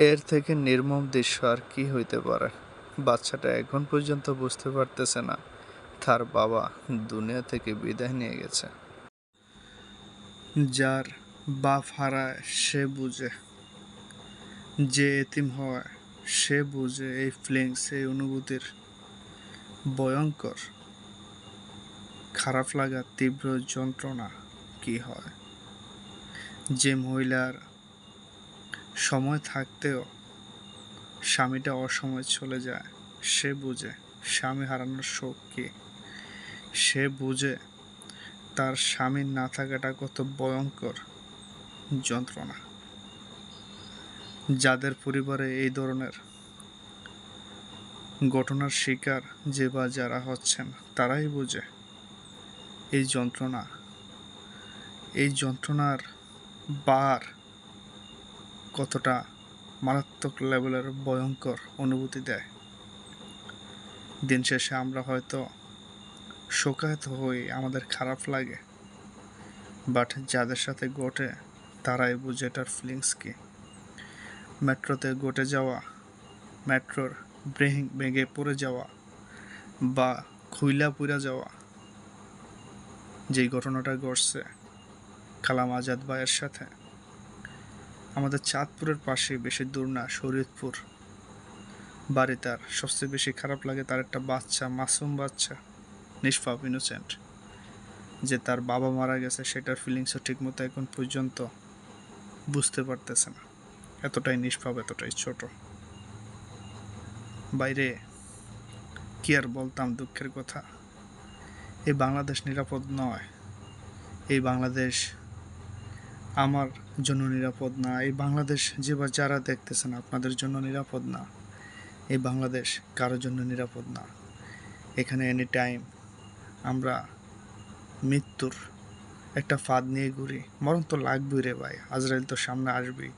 এর থেকে নির্মম দৃশ্য আর কি হইতে পারে? বাচ্চাটা এখন পর্যন্ত বুঝতে পারতেছে না। তার বাবা দুনিয়া থেকে বিদায় নিয়ে গেছে। যার বাপ হারায়, সে বুঝে। যে এতিম হয়, সে বুঝে এই ফিলিংস, এই অনুভূতির। ভয়ঙ্কর। খারাপ লাগা, তীব্র যন্ত্রণা কি হয়? যে মহিলার সময় থাকতেও স্বামীটা অসময় চলে যায়। সে বুঝে স্বামী হারানোর শোক কি। সে বুঝে তার স্বামীর না থাকাটা কত ভয়ঙ্কর যন্ত্রণা। যাদের পরিবারে এই ধরনের ঘটনার শিকার যে বা যারা হচ্ছেন, তারাই বুঝে এই যন্ত্রণা। এই যন্ত্রণার বার কতটা মারাত্মক লেভেলের ভয়ঙ্কর অনুভূতি দেয়। দিন শেষে আমরা হয়তো শোকায়ত হই, আমাদের খারাপ লাগে। বাট যাদের সাথে ঘটে, তারাই বুঝে এটার ফিলিংস কি। মেট্রোতে ঘটে যাওয়া, মেট্রোর ব্রেহিং ভেঙে পড়ে যাওয়া বা খুইলা পুরা যাওয়া, যেই ঘটনাটা ঘটছে কালাম আজাদ ভাইয়ের সাথে। আমাদের চাঁদপুরের পাশে বেশি দূর না, শরীয়তপুর। বাড়ি তার। সবচেয়ে বেশি খারাপ লাগে তার একটা বাচ্চা, মাসুম বাচ্চা, নিষ্পাপ ইনোসেন্ট যে তার বাবা মারা গেছে, সেটার ফিলিংসও ঠিকমতো এখন পর্যন্ত বুঝতে পারতেছে না। এতটাই নিষ্পাপ, এতটাই ছোট। বাইরে কি আর বলতাম দুঃখের কথা? এই বাংলাদেশ নিরাপদ নয়। এই বাংলাদেশ আমার জন্য নিরাপদ না। এই বাংলাদেশ যে বা যারা দেখতেছেন আপনাদের জন্য নিরাপদ না। এই বাংলাদেশ কারোর জন্য নিরাপদ না। এখানে এনি টাইম আমরা মৃত্যুর একটা ফাঁদ নিয়ে ঘুরি। মরণ তো লাগবেই রে ভাই, আজরাইল তো সামনে আসবেই।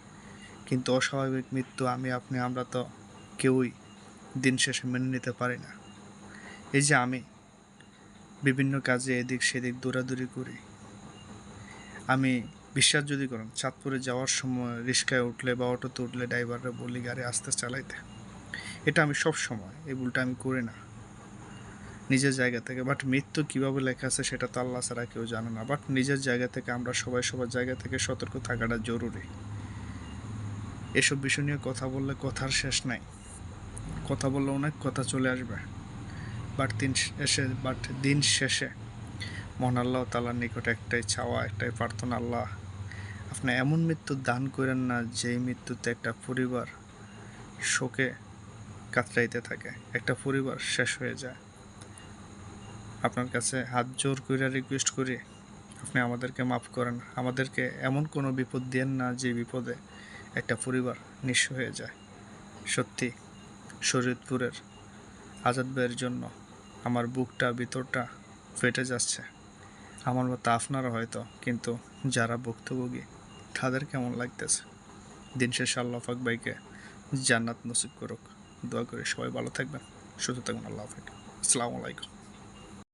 কিন্তু অস্বাভাবিক মৃত্যু আমি, আপনি, আমরা তো কেউই দিন শেষে মেনে নিতে পারি না। এই যে আমি বিভিন্ন কাজে এদিক সেদিক দৌড়াদৌড়ি করি। আমি বিশ্বাস যদি করেন, চাঁদপুরে যাওয়ার সময় রিক্সায় উঠলে বা অটোতে উঠলে ড্রাইভাররা বলি গাড়ি আস্তে চালাইতে। এটা আমি সব সময়, এই ভুলটা আমি করি না। নিজের জায়গা থেকে বাট মৃত্যু কীভাবে লেখা আছে সেটা তো আল্লাহ ছাড়া কেউ জানে না। বাট নিজের জায়গা থেকে আমরা সবাই সবার জায়গা থেকে সতর্ক থাকাটা জরুরি। এসব বিষয় নিয়ে কথা বললে কথার শেষ নাই। কথা বললে অনেক কথা চলে আসবে। বাট দিন শেষে বাট দিন শেষে মহান আল্লাহ তালার নিকট একটাই চাওয়া, একটাই প্রার্থনা আল্লাহ আপনি এমন মৃত্যু দান করেন না যেই মৃত্যুতে একটা পরিবার শোকে কাতরাইতে থাকে। একটা পরিবার শেষ হয়ে যায়। আপনার কাছে হাত জোর করে রিকোয়েস্ট করি, আপনি আমাদেরকে মাফ করেন। আমাদেরকে এমন কোনো বিপদ দেন না যে বিপদে একটা পরিবার নিঃস্ব হয়ে যায়। সত্যি, শরীয়তপুরের আজাদ ভাইয়ের জন্য আমার বুকটা, ভিতরটা ফেটে যাচ্ছে। আমার মতো আপনারা হয়তো, কিন্তু যারা ভুক্তভোগী তাদের কেমন লাগতেছে? দিন শেষে আল্লাহ ফাক ভাইকে জান্নাত নসিব করুক। দোয়া করে সবাই ভালো থাকবেন, সুস্থ থাকবেন, আল্লাহ হাফিজ। আসসালামু আলাইকুম।